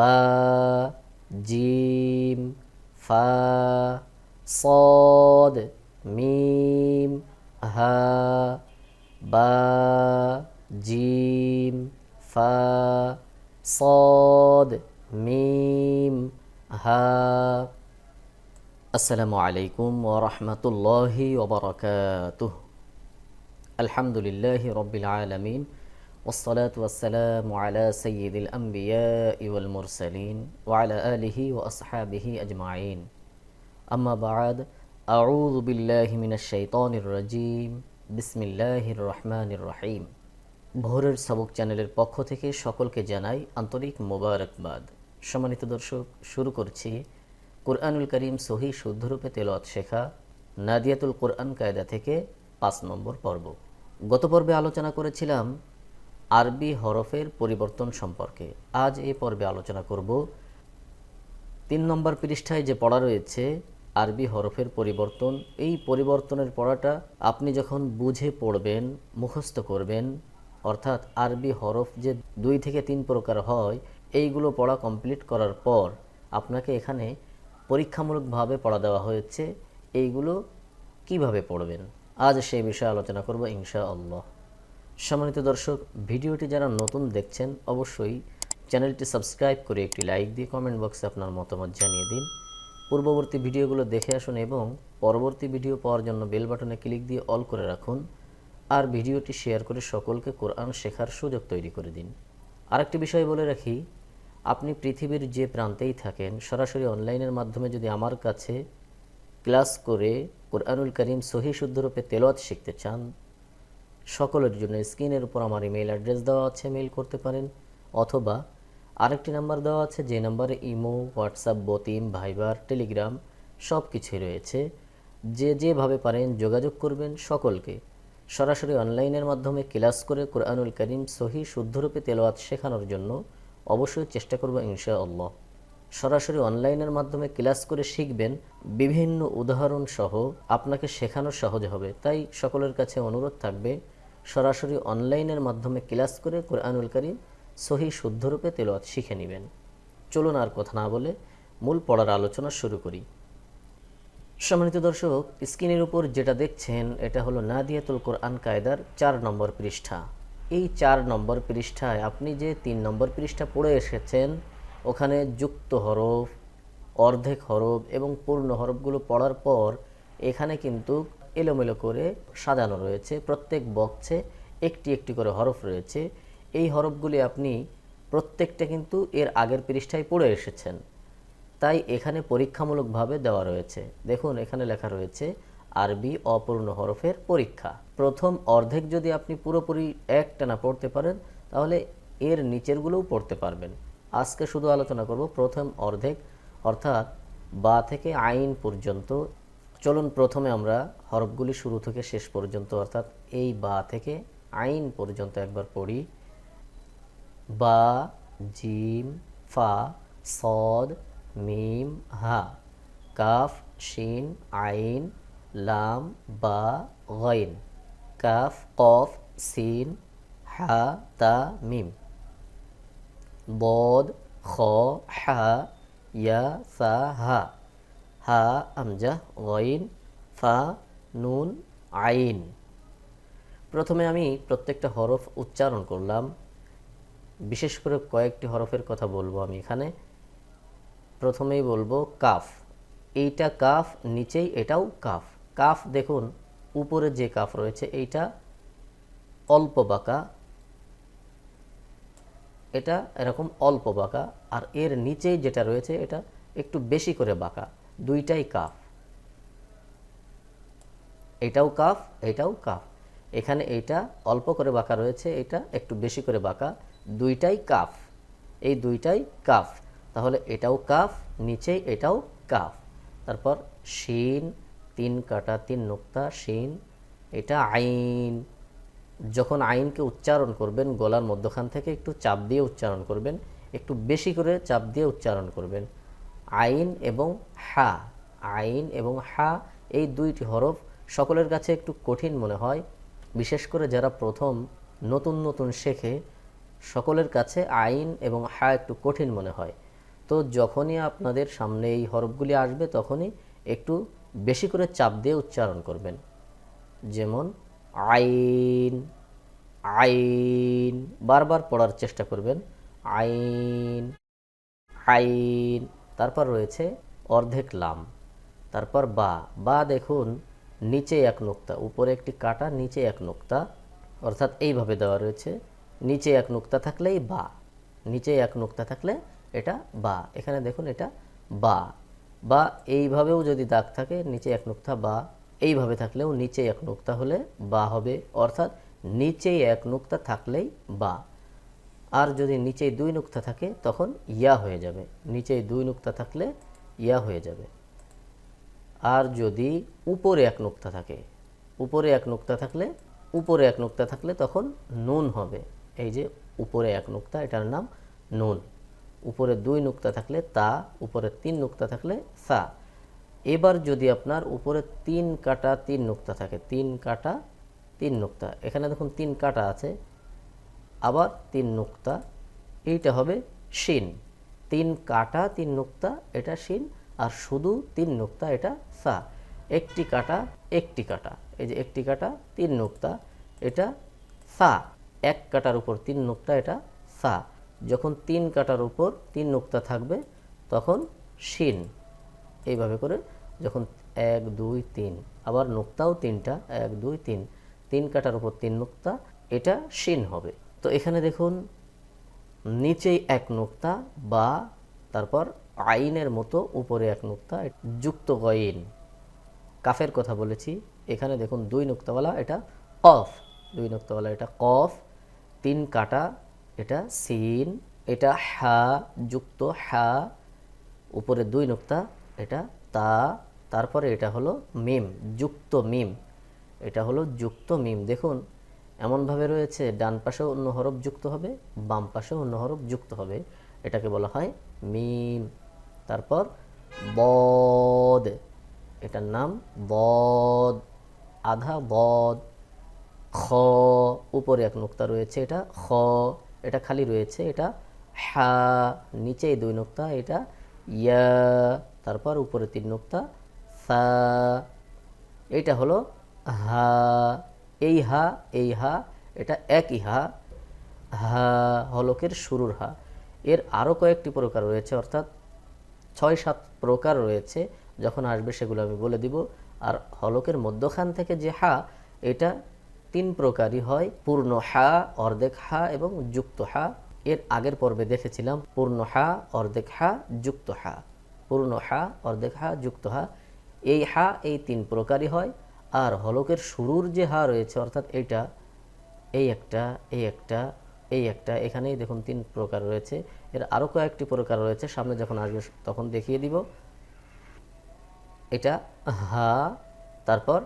با جيم فا صاد ميم ها با جيم فا صاد ميم ها. السلام عليكم ورحمة الله وبركاته. الحمد لله رب العالمين. والصلاة والسلام على سيد الأنبياء والمرسلين وعلى آله وأصحابه أجمعين أما بعد أعوذ بالله من الشيطان الرجيم بسم الله الرحمن الرحيم ভোরের সবক চ্যানেলের পক্ষ থেকে সকলকে জানাই আন্তরিক মোবারকবাদ সম্মানিত দর্শক শুরু করছি কোরআনুল করিম সহি শুদ্ধরূপে তেলত শেখা নাদিয়াতুল কোরআন কায়দা থেকে পাঁচ নম্বর পর্ব গত পর্বে আলোচনা করেছিলাম আরবি হরফের পরিবর্তন সম্পর্কে। আজ এই পর্বে আলোচনা করব। তিন নম্বর পৃষ্ঠায় যে পড়া রয়েছে, আরবি হরফের পরিবর্তন, এই পরিবর্তনের পড়াটা আপনি যখন বুঝে পড়বেন, মুখস্থ করবেন, অর্থাৎ আরবি হরফ যে দুই থেকে তিন প্রকার হয়, এইগুলো পড়া কমপ্লিট করার পর আপনাকে এখানে পরীক্ষামূলকভাবে পড়া দেওয়া হয়েছে, এইগুলো কীভাবে পড়বেন? আজ সেই বিষয়ে আলোচনা করব ইনশা আল্লাহ সম্মানিত দর্শক, ভিডিওটি যারা নতুন দেখছেন, অবশ্যই চ্যানেলটি সাবস্ক্রাইব করে একটি লাইক দিয়ে কমেন্ট বক্সে আপনার মতামত জানিয়ে দিন। পূর্ববর্তী ভিডিওগুলো দেখে আসুন এবং পরবর্তী ভিডিও পাওয়ার জন্য বেল বাটনে ক্লিক দিয়ে অল করে রাখুন আর ভিডিওটি শেয়ার করে সকলকে কোরআন শেখার সুযোগ তৈরি করে দিন। আরেকটি বিষয় বলে রাখি, আপনি পৃথিবীর যে প্রান্তেই থাকেন, সরাসরি অনলাইনের মাধ্যমে যদি আমার কাছে ক্লাস করে কোরআনুল করিম সহি শুদ্ধরূপে তেলত শিখতে চান সকলের জন্য স্ক্রিনের উপর আমার ইমেল অ্যাড্রেস দেওয়া আছে মেইল করতে পারেন। অথবা আরেকটি নাম্বার দেওয়া আছে, যে নাম্বারে ইমো, হোয়াটসঅ্যাপ, বতিম, ভাইবার, টেলিগ্রাম সব কিছুই রয়েছে। যে যেভাবে পারেন যোগাযোগ করবেন সকলকে। সরাসরি অনলাইনের মাধ্যমে ক্লাস করে কোরআনুল করিম সহি শুদ্ধরূপে তেলাওয়াত শেখানোর জন্য অবশ্যই চেষ্টা করব ইনশা আল্লাহ সরাসরি অনলাইনের মাধ্যমে ক্লাস করে শিখবেন। বিভিন্ন উদাহরণ সহ আপনাকে শেখানো সহজ হবে। তাই সকলের কাছে অনুরোধ থাকবে সরাসরি অনলাইনের মাধ্যমে ক্লাস করে কোরআনুল করিম সহি শুদ্ধরূপে তেলাওয়াত শিখে নেবেন। চলুন আর কথা না বলে মূল পড়ার আলোচনা শুরু করি। সম্মানিত দর্শক, স্ক্রিনের উপর যেটা দেখছেন, এটা হলো নাদিয়াতুল কোরআন কায়দার চার নম্বর পৃষ্ঠা। এই চার নম্বর পৃষ্ঠায় আপনি যে তিন নম্বর পৃষ্ঠা পড়ে এসেছেন, ওখানে যুক্ত হরফ, অর্ধেক হরফ এবং পূর্ণ হরফগুলো পড়ার পর এখানে কিন্তু এলোমেলো করে সাজানো রয়েছে, প্রত্যেক বক্সে একটি একটি করে হরফ রয়েছে। এই হরফগুলি আপনি প্রত্যেকটা কিন্তু এর আগের পৃষ্ঠায় পড়ে এসেছেন। তাই এখানে পরীক্ষামূলকভাবে দেওয়া রয়েছে। দেখুন, এখানে লেখা রয়েছে, আরবি অপূর্ণ হরফের পরীক্ষা। প্রথম অর্ধেক যদি আপনি পুরোপুরি একটানা পড়তে পারেন, তাহলে এর নিচেরগুলোও পড়তে পারবেন। আজকে শুধু আলোচনা করব প্রথম অর্ধেক, অর্থাৎ বা থেকে আইন পর্যন্ত চলুন প্রথমে আমরা হরফগুলি শুরু থেকে শেষ পর্যন্ত, অর্থাৎ এই বা থেকে আইন পর্যন্ত একবার পড়ি। বা, জিম, ফা, সদ, মিম, হা, কাফ, শিন, আইন, লাম, বা, গাইন, কাফ, কফ, সিন, হা, তা, মিম। বদ, খ, হা, ইয়া সা হা। হা, আমজা, গইন, ফা, নুন, আইন। প্রথমে আমি প্রত্যেকটা হরফ উচ্চারণ করলাম। বিশেষ করে কয়েকটি হরফের কথা বলব আমি এখানে। প্রথমেই বলব কাফ। এইটা কাফ, নিচেই এটাও কাফ। কাফ দেখুন, উপরে যে কাফ রয়েছে, এইটা অল্প বাঁকা। এটা এরকম অল্প বাঁকা। আর এর নিচেই যেটা রয়েছে, এটা একটু বেশি করে বাঁকা। দুইটাই কাফ। এটাও কাফ এটাও কাফ। এখানে এইটা অল্প করে বাঁকা রয়েছে, এটা একটু বেশি করে বাঁকা। দুইটাই কাফ, এই দুইটাই কাফ। তাহলে এটাও কাফ, নিচেই এটাও কাফ। তারপর শিন, তিন কাটা, তিন নোক্তা, শিন, এটা আইন। যখন আইনকে উচ্চারণ করবেন, গলার মধ্যখান থেকে একটু চাপ দিয়ে উচ্চারণ করবেন, একটু বেশি করে চাপ দিয়ে উচ্চারণ করবেন। আইন এবং হা, আইন এবং হা এই দুইটি হরফ সকলের কাছে একটু কঠিন মনে হয়। বিশেষ করে যারা প্রথম, নতুন নতুন শেখে, সকলের কাছে আইন এবং হা একটু কঠিন মনে হয়। তো যখনই আপনাদের সামনে এই হরফগুলি আসবে, তখনই একটু বেশি করে চাপ দিয়ে উচ্চারণ করবেন। যেমন, আইন আইন, বারবার পড়ার চেষ্টা করবেন। আইন আইন তারপর রয়েছে অর্ধেক লাম। তারপর বা। বা দেখুন, নিচে এক নোক্তা, উপরে একটি কাটা, নিচে এক নোক্তা, অর্থাৎ এইভাবে দেওয়া রয়েছে। নিচে এক নোক্তা থাকলেই বা। নিচে এক নোক্তা থাকলে এটা বা। এখানে দেখুন, এটা বা। বা এইভাবেও যদি দাগ থাকে, নিচে এক নোক্তা বা। এইভাবে থাকলেও নিচে এক নোক্তা হলে বা হবে। অর্থাৎ নিচে এক নোক্তা থাকলেই বা। আর যদি নিচে দুই নুক্তা থাকে, তখন ইয়া হয়ে যাবে। নিচে দুই নুক্তা থাকলে ইয়া হয়ে যাবে। আর যদি উপরে এক নুক্তা থাকে, উপরে এক নুক্তা থাকলে, উপরে এক নুক্তা থাকলে তখন নুন হবে। এই যে উপরে এক নুক্তা, এটার নাম নুন। উপরে দুই নুক্তা থাকলে তা, উপরে তিন নুক্তা থাকলে সা। এবার যদি আপনার উপরে তিন কাটা তিন নুক্তা থাকে, তিন কাটা তিন নুক্তা। এখানে দেখুন তিন কাটা আছে। আবার তিন নুক্তা, এইটা হবে শিন। তিন কাটা, তিন নুক্তা, এটা শিন, আর শুধু তিন নুক্তা, এটা সা। একটি কাটা একটি কাটা। এই যে একটি কাটা, তিন নুক্তা, এটা সা। এক কাটার উপর তিন নুক্তা, এটা সা। যখন তিন কাটার উপর তিন নুক্তা থাকবে, তখন শিন। এইভাবে করে যখন এক, দুই, তিন, আবার নুক্তাও তিনটা, এক, দুই, তিন। তিন কাটার উপর তিন নুক্তা, এটা শিন হবে। তো এখানে দেখুন, নিচেই এক নুক্তা বা তারপর আইনের মতো উপরে এক নুক্তা, যুক্ত গইন। কাফের কথা বলেছি। এখানে দেখুন, দুই নুক্তাওয়ালা, এটা কফ। দুই নুক্তাওয়ালা, এটা কফ। তিন কাটা, এটা সিন। এটা হা, যুক্ত হা। উপরে দুই নুক্তা, এটা তা। তারপরে এটা হলো মিম, যুক্ত মিম। এটা হলো যুক্ত মিম। দেখুন এমনভাবে রয়েছে, ডান পাশেও অন্য হরফ যুক্ত হবে, বাম পাশেও অন্য হরফ যুক্ত হবে। এটাকে বলা হয় মিম। তারপর বদ। এটার নাম বদ। আধা বদ। খ। উপরে এক নোক্তা রয়েছে এটা, খ। এটা খালি রয়েছে এটা, হা। নিচে দুই নুক্তা, এটা ইয়া। তারপর উপরে তিন নোক্তা সা এইটা হলো হা। এই হা এই হা, এটা একই হা হা হলকের শুরুর হা। এর আরও কয়েকটি প্রকার রয়েছে, অর্থাৎ ছয়, সাত প্রকার রয়েছে, যখন আসবে সেগুলো আমি বলে দিব। আর হলকের মধ্যখান থেকে যে হা, এটা তিন প্রকারই হয়, পূর্ণ হা, অর্ধেক হা এবং যুক্ত হা। এর আগের পর্বে দেখেছিলাম, পূর্ণ হা, অর্ধেক হা, যুক্ত হা। পূর্ণ হা, অর্ধেক হা, যুক্ত হা। এই হা, এই তিন প্রকারই হয়। আর হলকের শুরুর যে হা রয়েছে, অর্থাৎ এইটা, এই একটা এই একটা এই একটা, এখানেই দেখুন তিন প্রকার রয়েছে। এর আরও কয়েকটি প্রকার রয়েছে, সামনে যখন আসবে তখন দেখিয়ে দিব। এটা হা, তারপর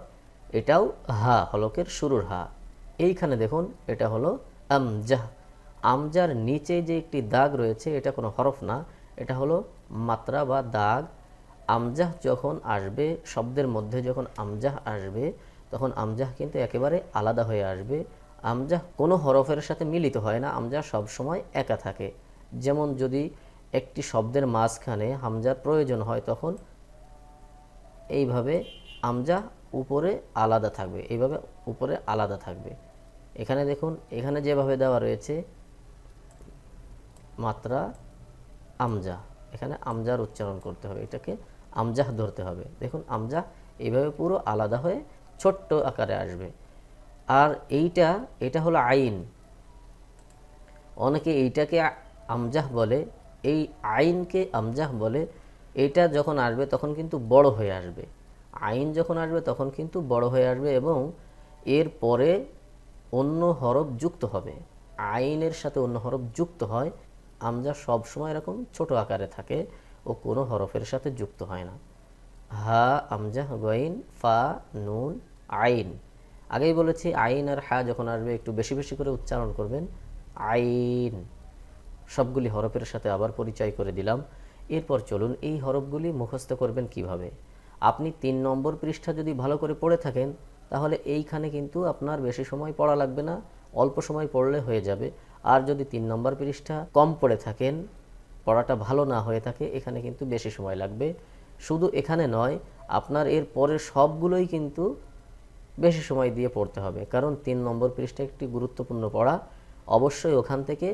এটাও হা, হলকের শুরুর হা। এইখানে দেখুন, এটা হলো আমজাহ। আমজার নিচে যে একটি দাগ রয়েছে, এটা কোনো হরফ না, এটা হলো মাত্রা বা দাগ। আমজাহ যখন আসবে, শব্দের মধ্যে যখন আমজাহ আসবে, তখন আমজাহ কিন্তু একেবারে আলাদা হয়ে আসবে। আমজাহ কোনো হরফের সাথে মিলিত হয় না, আমজাহ সব সময় একা থাকে। যেমন যদি একটি শব্দের মাঝখানে হামজার প্রয়োজন হয়, তখন এইভাবে আমজাহ উপরে আলাদা থাকবে, এইভাবে উপরে আলাদা থাকবে। এখানে দেখুন, এখানে যেভাবে দেওয়া রয়েছে, মাত্রা আমজা এখানে আমজার উচ্চারণ করতে হবে। এটাকে আমজাহ ধরতে হবে। দেখুন, আমজাহ এইভাবে পুরো আলাদা হয়ে ছোট্ট আকারে আসবে। আর এইটা, এটা হলো আইন। অনেকে এইটাকে আমজাহ বলে। এই আইনকে আমজাহ বলে। এটা যখন আসবে তখন কিন্তু বড় হয়ে আসবে। আইন যখন আসবে তখন কিন্তু বড় হয়ে আসবে এবং এর পরে অন্য হরফ যুক্ত হবে। আইনের সাথে অন্য হরফ যুক্ত হয়। আমজা সব সময় এরকম ছোট আকারে থাকে। ও কোনো হরফের সাথে যুক্ত হয় না। হা আমজাহ গইন, ফা, নুন, আইন। আগেই বলেছি, আইন আর হা যখন আসবে, একটু বেশি বেশি করে উচ্চারণ করবেন। আইন। সবগুলি হরফের সাথে আবার পরিচয় করে দিলাম। এরপর চলুন, এই হরফগুলি মুখস্থ করবেন কীভাবে? আপনি তিন নম্বর পৃষ্ঠা যদি ভালো করে পড়ে থাকেন, তাহলে এইখানে কিন্তু আপনার বেশি সময় পড়া লাগবে না, অল্প সময় পড়লে হয়ে যাবে। আর যদি তিন নম্বর পৃষ্ঠা কম পড়ে থাকেন পড়াটা ভালো না হয়ে থাকে, এখানে কিন্তু বেশি সময় লাগবে। শুধু এখানে নয়, আপনার এর পরের সবগুলোই কিন্তু বেশি সময় দিয়ে পড়তে হবে। কারণ তিন নম্বর পৃষ্ঠা একটি গুরুত্বপূর্ণ পড়া। অবশ্যই ওখান থেকে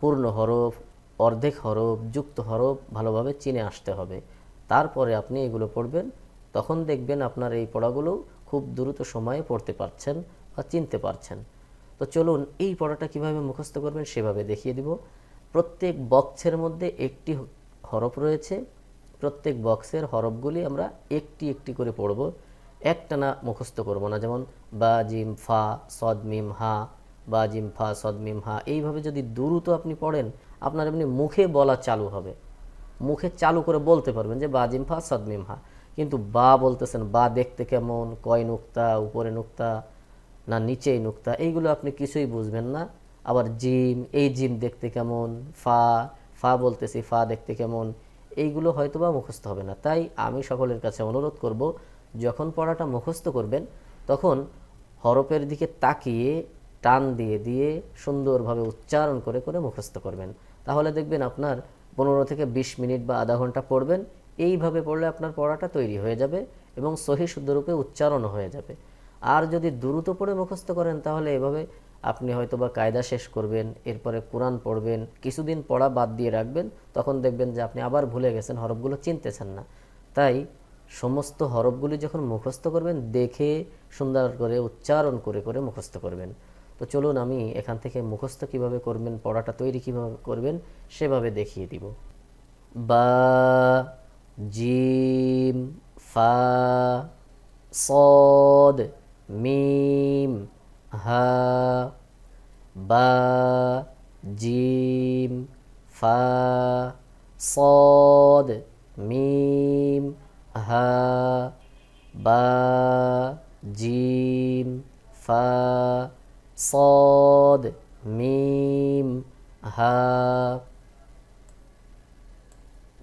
পূর্ণ হরফ, অর্ধেক হরফ, যুক্ত হরফ ভালোভাবে চিনে আসতে হবে। তারপরে আপনি এগুলো পড়বেন, তখন দেখবেন আপনার এই পড়াগুলো খুব দ্রুত সময়ে পড়তে পারছেন বা চিনতে পারছেন। তো চলুন এই পড়াটা কীভাবে মুখস্থ করবেন সেভাবে দেখিয়ে দিব। প্রত্যেক বক্সের মধ্যে একটি হরফ রয়েছে। প্রত্যেক বক্সের হরফগুলি আমরা একটি একটি করে পড়ব। একটানা মুখস্থ করব না, যেমন বা, জিম, ফা, সদ হা, বা, জিম, ফা, সদ হা। এইভাবে যদি দ্রুত আপনি পড়েন, আপনার এমনি মুখে বলা চালু হবে। মুখে চালু করে বলতে পারবেন যে বা, জিম, ফা, সদ হা। কিন্তু বা বলতেছেন, বা দেখতে কেমন, কয় নুক্তা, উপরে নুক্তা, না নিচেই নুক্তা, এইগুলো আপনি কিছুই বুঝবেন না। আবার জিম, এই জিম দেখতে কেমন? ফা ফা বলতেছি, ফা দেখতে কেমন? এইগুলো হয়তোবা মুখস্থ হবে না। তাই আমি সকলের কাছে অনুরোধ করব, যখন পড়াটা মুখস্থ করবেন, তখন হরফের দিকে তাকিয়ে টান দিয়ে দিয়ে সুন্দরভাবে উচ্চারণ করে করে মুখস্থ করবেন। তাহলে দেখবেন আপনার পনেরো থেকে বিশ মিনিট বা আধা ঘণ্টা পড়বেন, এইভাবে পড়লে আপনার পড়াটা তৈরি হয়ে যাবে এবং সহি শুদ্ধরূপে উচ্চারণও হয়ে যাবে। আর যদি দ্রুত পড়ে মুখস্থ করেন, তাহলে এভাবে আপনি হয়তো বা কায়দা শেষ করবেন, এরপরে কোরআন পড়বেন, কিছুদিন পড়া বাদ দিয়ে রাখবেন, তখন দেখবেন যে আপনি আবার ভুলে গেছেন, হরফগুলো চিনতেছেন না। তাই সমস্ত হরফগুলি যখন মুখস্থ করবেন, দেখে সুন্দর করে উচ্চারণ করে করে মুখস্থ করবেন। তো চলুন আমি এখান থেকে মুখস্থ কীভাবে করবেন, পড়াটা তৈরি কীভাবে করবেন, সেভাবে দেখিয়ে দিব। বা, জিম, ফা, সদ, মিম হা বা জিম ফা صاد মিম হা বা জিম ফা صاد মিম হা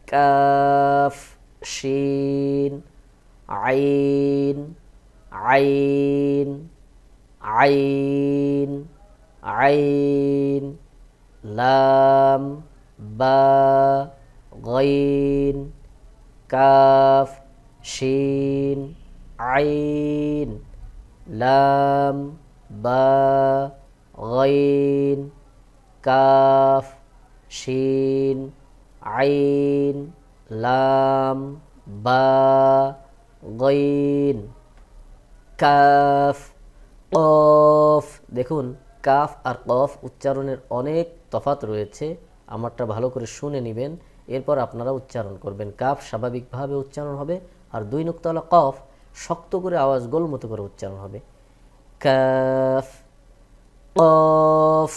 কাফ শিন আইন আইন আইন আইন, লাম, বা, গইন, কাফ, শিন, আইন, লাম, বা, গইন, কাফ, শিন, আইন, লাম, বা, গইন, কাফ কফ দেখুন, কাফ আর কফ উচ্চারণের অনেক তফাত রয়েছে। আমারটা ভালো করে শুনে নেবেন। এরপর আপনারা উচ্চারণ করবেন। কাফ স্বাভাবিকভাবে উচ্চারণ হবে আর দুই নুক্তাওয়ালা কফ, শক্ত করে আওয়াজ গোল মতো করে উচ্চারণ হবে। কাফ কফ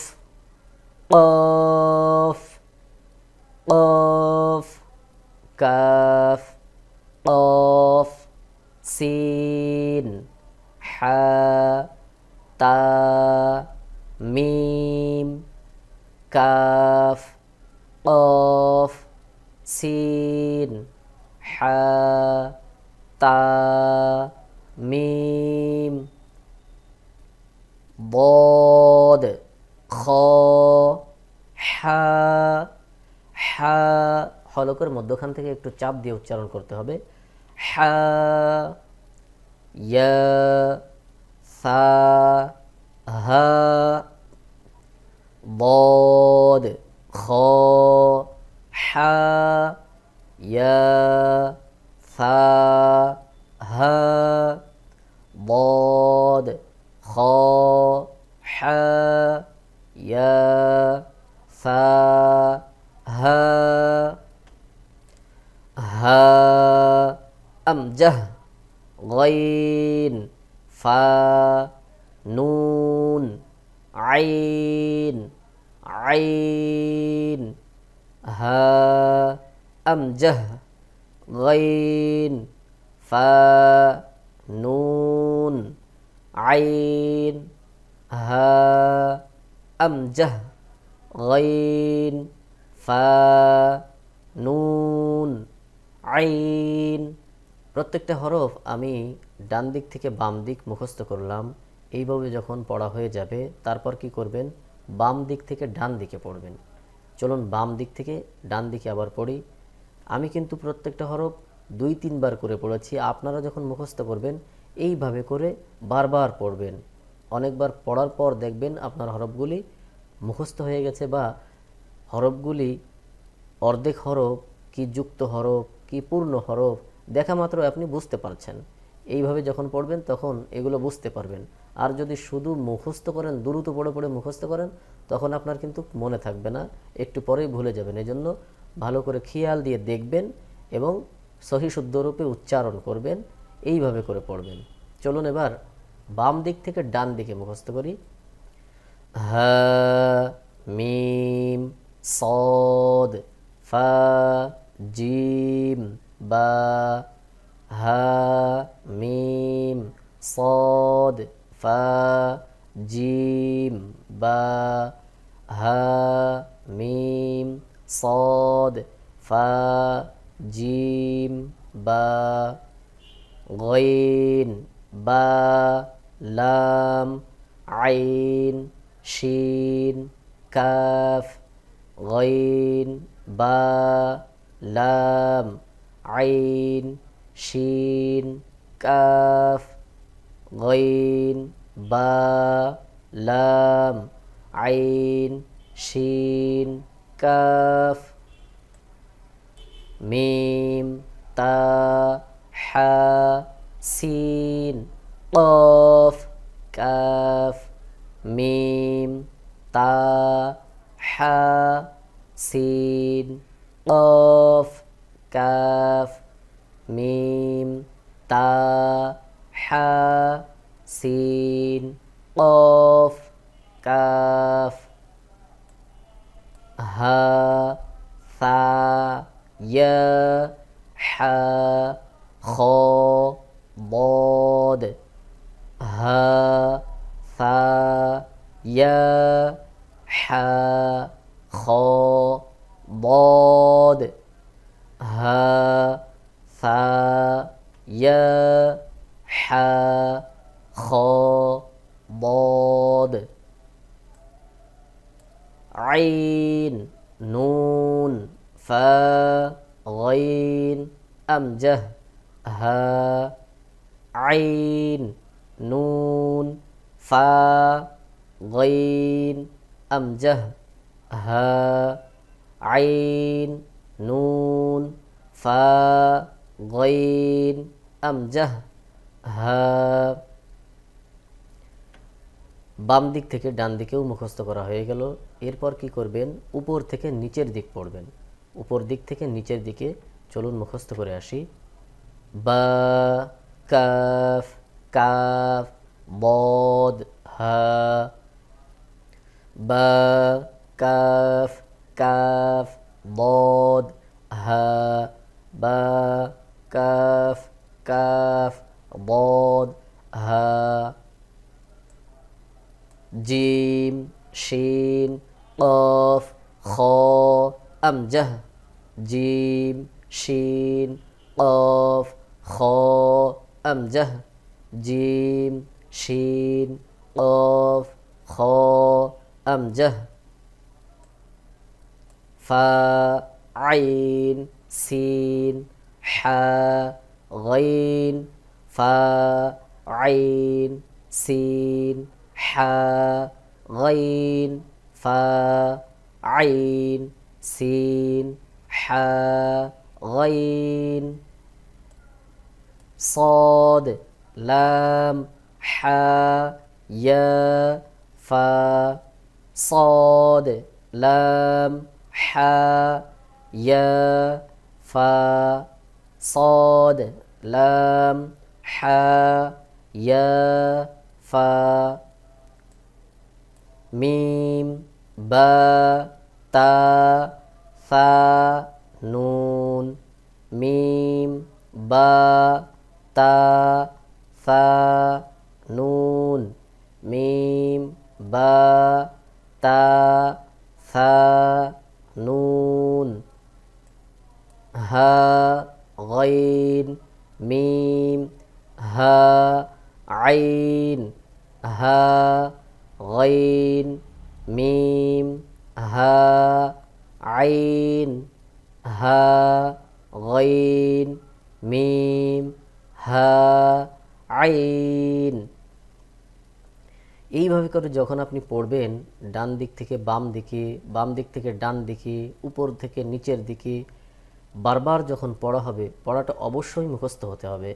কফ কফ কাফ কফ সিন, হা তা মিম কাফ কফ সিন হা তা মিম ضاد খ হা হা হলকের মধ্যখান থেকে একটু চাপ দিয়ে উচ্চারণ করতে হবে হা ইয়া সা হা ضاد خاء حاء ياء ثاء هاء ضاد خاء حاء ياء ثاء هاء هاء أمجه غير ফা, নুন, আইন আইন, হা, আমজহ, গাইন, ফা, নুন, আইন, হা, আমজহ, গাইন, ফা, নুন, আইন প্রত্যেকটা হরফ আমি ডান দিক থেকে বাম দিক মুখস্থ করলাম। এইভাবে যখন পড়া হয়ে যাবে, তারপর কি করবেন? বাম দিক থেকে ডান দিকে পড়বেন। চলুন বাম দিক থেকে ডান দিকে আবার পড়ি। আমি কিন্তু প্রত্যেকটা হরফ দুই, তিনবার করে পড়েছি। আপনারা যখন মুখস্থ করবেন, এইভাবে করে বারবার পড়বেন। অনেকবার পড়ার পর দেখবেন আপনার হরফগুলি মুখস্থ হয়ে গেছে বা হরফগুলি অর্ধেক হরফ কি যুক্ত হরফ, কি পূর্ণ হরফ দেখা মাত্র আপনি বুঝতে পারছেন। এইভাবে যখন পড়বেন তখন এগুলো বুঝতে পারবেন। আর যদি শুধু মুখস্থ করেন, দ্রুত পড়ে পড়ে মুখস্থ করেন, তখন আপনার কিন্তু মনে থাকবে না। একটু পরেই ভুলে যাবেন। এই জন্য ভালো করে খেয়াল দিয়ে দেখবেন এবং সহি শুদ্ধরূপে উচ্চারণ করবেন। এইভাবে করে পড়বেন। চলুন এবার বাম দিক থেকে ডান দিকে মুখস্থ করি। হিম মিম, সদ, ফ, জিম বা হা মিম صاد ফা জিম বা হা মিম صاد ফা জিম বা غين با لام عين شين كاف غين با لام আইন, শিন, কাফ, গইন, বা, লাম, আইন, শিন, কাফ, মিম, তা, হা, সিন, কফ, কাফ, মিম, তা, হা, সিন, কফ كاف ميم تا حا سين قاف كاف. ها ثا يا حا خا ضاد. ها ثا يا حا خا غين أمجه ها عين نون فا غين أمجه ها عين نون فا غين أمجه ها বাম দিক থেকে ডান দিকেও মুখস্থ করা হয়ে গেল এরপর কি করবেন উপর থেকে নিচের দিক পড়বেন উপর দিক থেকে নিচের দিকে চলুন মুখস্থ করে আসি। বা, কাফ কাফ বদ হা। বা, কাফ কাফ বদ হা। বা, কাফ কাফ বদ হা। জিম, শিন কফ খ, আমজাহ। জিম شين قاف خا أمجه جيم شين قاف خا أمجه. فا عين سين حا غين. فا عين سين حا غين. فا عين سين حا. غين صاد لام حا يا فا صاد لام حا يا فا صاد لام حا يا فا ميم با تا ثا. নুন মিম বা তা সা নুন মিম বা তা সা নুন হা غين ميم ها عين ها غين ميم ها আইন হা, গইন, মিম, হা, আইন। এইভাবে করে যখন আপনি পড়বেন, ডান দিক থেকে বাম দিকে, বাম দিক থেকে ডান দিকে, উপর থেকে নিচের দিকে, বারবার যখন পড়া হবে, পড়াটা অবশ্যই মুখস্থ হতে হবে।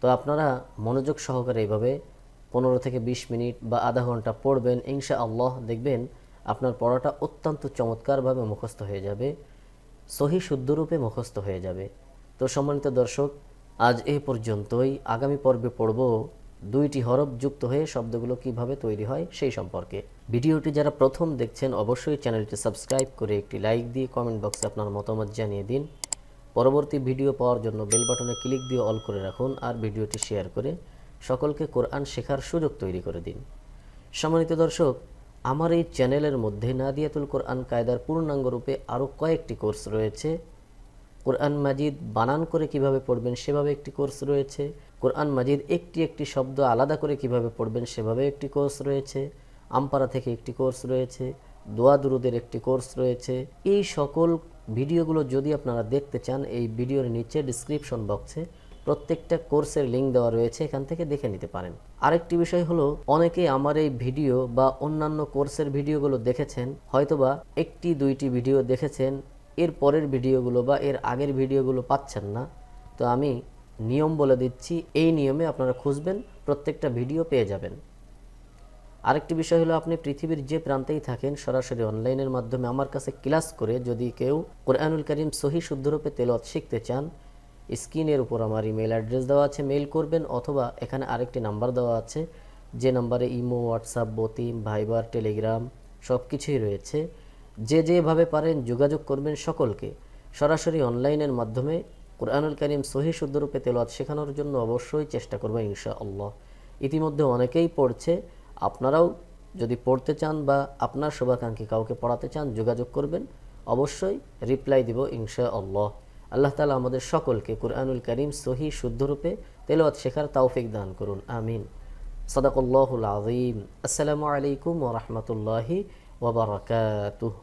তো আপনারা মনোযোগ সহকারে এইভাবে পনেরো থেকে বিশ মিনিট বা আধা ঘণ্টা পড়বেন ইনশা আল্লাহ দেখবেন আপনার পড়াটা অত্যন্ত চমৎকারভাবে মুখস্থ হয়ে যাবে। সহি শুদ্ধরূপে মুখস্থ হয়ে যাবে। তো সম্মানিত দর্শক, আজ এ পর্যন্তই। আগামী পর্বে পড়ব দুইটি হরফ যুক্ত হয়ে শব্দগুলো কীভাবে তৈরি হয় সেই সম্পর্কে। ভিডিওটি যারা প্রথম দেখছেন, অবশ্যই চ্যানেলটি সাবস্ক্রাইব করে একটি লাইক দিয়ে কমেন্ট বক্সে আপনার মতামত জানিয়ে দিন। পরবর্তী ভিডিও পাওয়ার জন্য বেল বাটনে ক্লিক দিয়ে অল করে রাখুন আর ভিডিওটি শেয়ার করে সকলকে কোরআন শেখার সুযোগ তৈরি করে দিন। সম্মানিত দর্শক আমার এই চ্যানেলের মধ্যে নাদিয়াতুল কোরআন কায়দার পূর্ণাঙ্গ রূপে আরও কয়েকটি কোর্স রয়েছে। কোরআন মাজিদ বানান করে কীভাবে পড়বেন সেভাবে একটি কোর্স রয়েছে। কোরআন মাজিদ একটি একটি শব্দ আলাদা করে কীভাবে পড়বেন সেভাবে একটি কোর্স রয়েছে। আমপাড়া থেকে একটি কোর্স রয়েছে। দোয়া দুরুদের একটি কোর্স রয়েছে। এই সকল ভিডিওগুলো যদি আপনারা দেখতে চান, এই ভিডিওর নিচে ডিসক্রিপশন বক্সে প্রত্যেকটা কোর্সের লিঙ্ক দেওয়া রয়েছে, এখান থেকে দেখে নিতে পারেন। আরেকটি বিষয় হলো, অনেকেই আমার এই ভিডিও বা অন্যান্য কোর্সের ভিডিওগুলো দেখেছেন, হয়তোবা একটি, দুইটি ভিডিও দেখেছেন, এর পরের ভিডিওগুলো বা এর আগের ভিডিওগুলো পাচ্ছেন না। তো আমি নিয়ম বলে দিচ্ছি, এই নিয়মে আপনারা খুঁজবেন, প্রত্যেকটা ভিডিও পেয়ে যাবেন। আরেকটি বিষয় হলো, আপনি পৃথিবীর যে প্রান্তেই থাকেন, সরাসরি অনলাইনের মাধ্যমে আমার কাছে ক্লাস করে যদি কেউ কোরআনুল করিম সহি শুদ্ধরূপে তেলত শিখতে চান স্ক্রিনের উপর আমার ইমেল অ্যাড্রেস দেওয়া আছে, মেইল করবেন অথবা এখানে আরেকটি নাম্বার দেওয়া আছে, যে নাম্বারে ইমো, হোয়াটসঅ্যাপ, বতিম, ভাইবার, টেলিগ্রাম সব কিছুই রয়েছে। যে যেভাবে পারেন যোগাযোগ করবেন সকলকে। সরাসরি অনলাইনের মাধ্যমে কোরআনুল করিম সহি শুদ্ধরূপে তেলত শেখানোর জন্য অবশ্যই চেষ্টা করব ইনশা আল্লাহ ইতিমধ্যে অনেকেই পড়ছে। আপনারাও যদি পড়তে চান বা আপনার শুভাকাঙ্ক্ষী কাউকে পড়াতে চান যোগাযোগ করবেন। অবশ্যই রিপ্লাই দিব ইনশা আল্লাহ আল্লাহ তালা আমাদের সকলকে কুরআনুল করিম সহি শুদ্ধরূপে তেলাওয়াত শেখার তাওফিক দান করুন। আমিন। সদাকল্লাহুল আজিম আসসালামু আলাইকুম ওরহমতুল্লাহি ওবরাকাতুহ